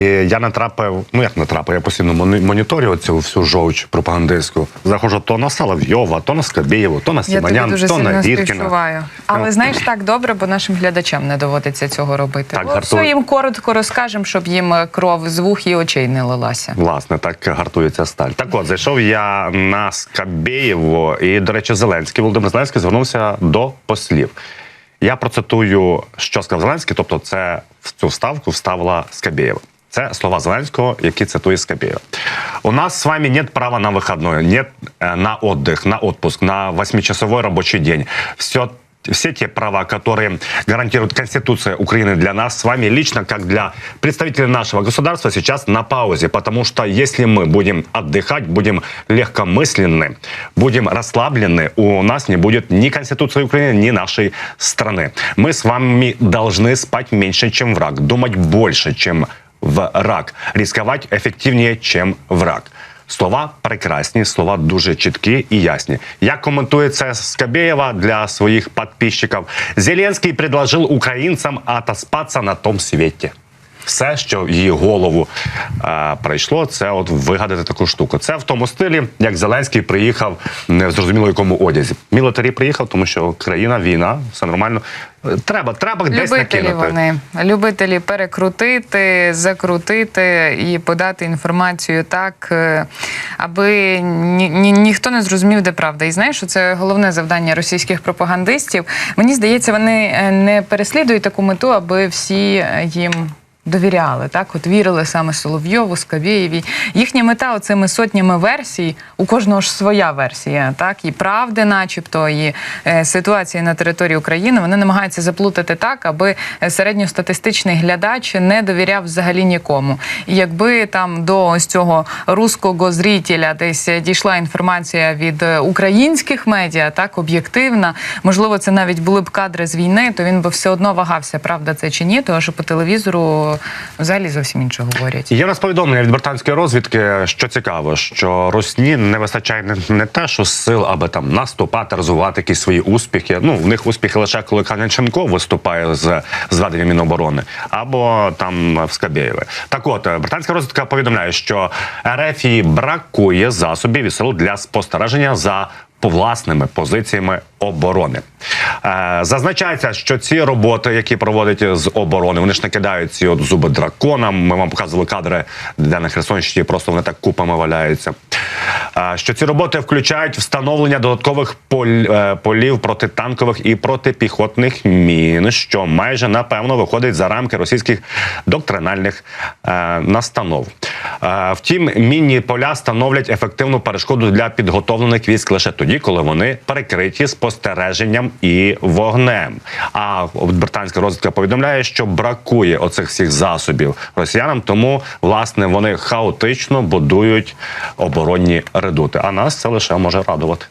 І я натрапив, ну як натрапив, я постійно моніторю цю всю жовч пропагандистську. Заходжу то на Соловйова, то на Скабєєву, то на Сіманян, то на співчуваю. Але Ну. знаєш, так добре, бо нашим глядачам не доводиться цього робити. Так, Бо Артур- все їм коротко розкажемо, щоб їм кров з вух і очей не лилася. Власне, так гартується сталь. Так от, зайшов я на Скабєєво, і, до речі, Зеленський, Володимир Зеленський звернувся до послів. Я процитую, що сказав Зеленський, тобто це в цю вставку вставила Скабєєва. Це слова Зеленського, які цитує Скабєєва. У нас с вами нет права на выходной, нет э, на отдых, на отпуск, на восьмичасовой рабочий день. Все все те права, которые гарантирует Конституция Украины для нас с вами лично, как для представителей нашего государства, сейчас на паузе. Потому что если мы будем отдыхать, будем легкомысленны, будем расслаблены, у нас не будет ни Конституции Украины, ни нашей страны. Мы с вами должны спать меньше, чем враг, думать больше, чем враг, рисковать ефективніше, чем враг. Слова прекрасні, слова дуже чіткі і ясні. Як коментує це Скабєєва для своїх підписчиків, Зеленський предложив українцям отоспатися на тому світі. Все, що в її голову е, прийшло, це от вигадати таку штуку. Це в тому стилі, як Зеленський приїхав не в зрозуміло якому одязі. Мілитарі приїхав, тому що країна, війна, все нормально. Треба, треба десь Любителі накинути. вони, любителі перекрутити, закрутити і подати інформацію так, е, аби ні, ні, ніхто не зрозумів, де правда. І знаєш, що це головне завдання російських пропагандистів. Мені здається, вони е, не переслідують таку мету, аби всі е, їм. Довіряли так, от вірили саме Соловйову, Скабєєві. Їхня мета оцими сотнями версій, у кожного ж своя версія, так і правди, начебто, і е, ситуації на території України. Вони намагаються заплутати так, аби е, середньостатистичний глядач не довіряв взагалі нікому. І якби там до ось цього руського зрителя десь дійшла інформація від е, українських медіа, так об'єктивна, можливо, це навіть були б кадри з війни, то він би все одно вагався, правда це чи ні, тому що по телевізору взагалі зовсім інше говорять. Є у нас повідомлення від британської розвідки, що цікаво, що Росні не вистачає не, не те, що сил, аби там наступати, розвивати якісь свої успіхи. Ну в них успіхи лише коли Каняченко виступає з зведення Міноборони, або там в Скабєєві. Так от британська розвідка повідомляє, що РФ бракує засобів і сил для спостереження за власними позиціями оборони. Е, зазначається, що ці роботи, які проводять з оборони, вони ж не кидають ці от зуби драконам. Ми вам показували кадри, де на Херсонщині просто вони так купами валяються. Е, що ці роботи включають встановлення додаткових поль- е, полів протитанкових і протипіхотних мін, що майже напевно виходить за рамки російських доктринальних настанов. Е, втім, мінні поля становлять ефективну перешкоду для підготовлених військ лише тоді, коли вони перекриті спостереженням і вогнем. А британська розвідка повідомляє, що бракує оцих всіх засобів росіянам, тому власне вони хаотично будують оборонні редути. А нас це лише може радувати.